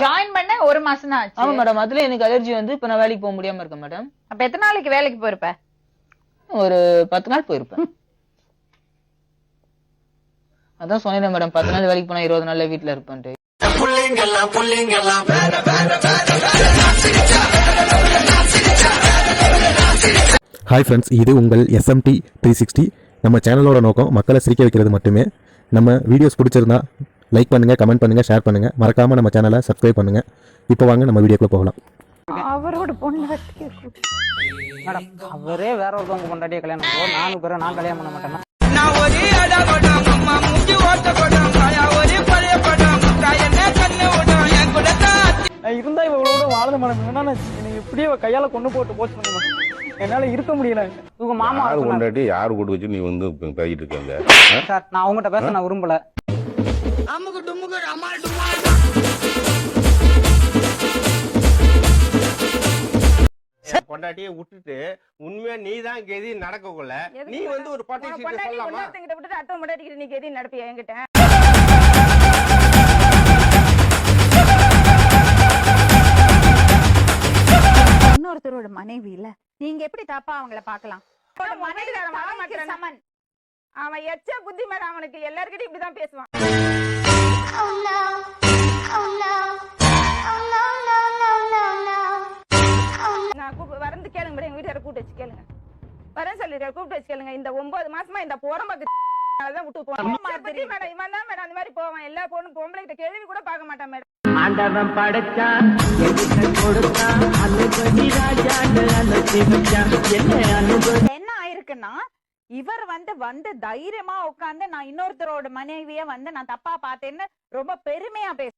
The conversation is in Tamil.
ஜாயின் பண்ண ஒரு மாசம் தான் ஆமா மேடம் அதுல எனக்கு அலர்ஜி வந்து இப்ப நான் வேலைக்கு போக முடியாம இருக்கேன் மேடம் அப்ப எத்தனை நாளைக்கு வேலைக்கு போயிருப்ப ஒரு பத்து நாள் போயிருப்பேன் அதான் சொன்னேன் மேடம் பத்து நாள் வேலைக்கு போனா இருபது நாள்ல வீட்டுல இருப்பேன்ட்டு ஹாய் ஃப்ரெண்ட்ஸ் இது உங்கள் எஸ்எம்டி த்ரீ சிக்ஸ்டி நம்ம சேனலோட நோக்கம் மக்களை சிரிக்க வைக்கிறது மட்டுமே நம்ம வீடியோஸ் பிடிச்சிருந்தா லைக் பண்ணுங்கள் கமெண்ட் பண்ணுங்கள் ஷேர் பண்ணுங்கள் மறக்காமல் நம்ம சேனலை சப்ஸ்கிரைப் பண்ணுங்கள் இப்போ வாங்க நம்ம வீடியோக்குள்ளே போகலாம். அவரோட பொண்ணு மேடம் அவரே வேற ஒருத்தவங்க பொண்டாட்டியை கல்யாணம் பண்ணுவோம் நானும் பிறகு நான் கல்யாணம் பண்ண மாட்டேன்னா? நான் ஒரு அடபடம் அம்மா மூஞ்சி ஓட்ட படம் காயா ஒரு பழைய படம் என்ன கண்ணு விடும் என் கூட தான். இருந்தா இவளோட வாழத மேடம். என்னன்னா இவ கையால கொண்டு போட்டு போச்சு பண்ணுமா என்னால இருக்க முடியல. இவங்க மாமா யார். கொண்டாட்டி யார் கூட்டு வச்சு நீ வந்து பேசிட்டு இருக்காங்க சார் நான் அவங்ககிட்ட பேச நான் விரும்பல. அமுக்கு டுமுக்கு அமால் டுமால். பொண்டாட்டியை விட்டுட்டு உண்மையா நீ தான் கெதி நடக்கக்குள்ள. நீ வந்து ஒரு பாட்டி சீட்டை சொல்லலாமா? விட்டுட்டு அடுத்த முன்னாடி நீ எதையும் நடப்பியா என்கிட்ட? இன்னொருத்தரோட மனைவி இல்ல நீங்க எப்படி தப்பா அவங்கள பாக்கலாம் மாட்டேறான். சமன். அவன் எச்ச புத்தி மேடம் அவனுக்கு எல்லார்கிட்டயும் இப்படிதான் பேசுவான். நான் கூப்ப வரந்து கேளுங்க மேடம் எங்க கூப்பிட்டு வச்சு கேளுங்க. வரேன் சொல்லிட்டு கூப்பிட்டு வச்சு கேளுங்க. இந்த ஒன்பது மாசமா இந்த போறம்பக்கு தான் விட்டு போவான் மேடம் இவன் தான் மேடம் அந்த மாதிரி போவான். எல்லா பொண்ணும் பொம்பளை கிட்ட கேள்வி கூட பார்க்க மாட்டான் மேடம். ஆண்டவன் படைச்சான் கொடுத்தான் என்ன ஆயிருக்குன்னா இவர் வந்து வந்து தைரியமா உட்காந்து நான் இன்னொருத்தரோட மனைவிய வந்து நான் தப்பா பார்த்தேன்னு ரொம்ப பெருமையா பேச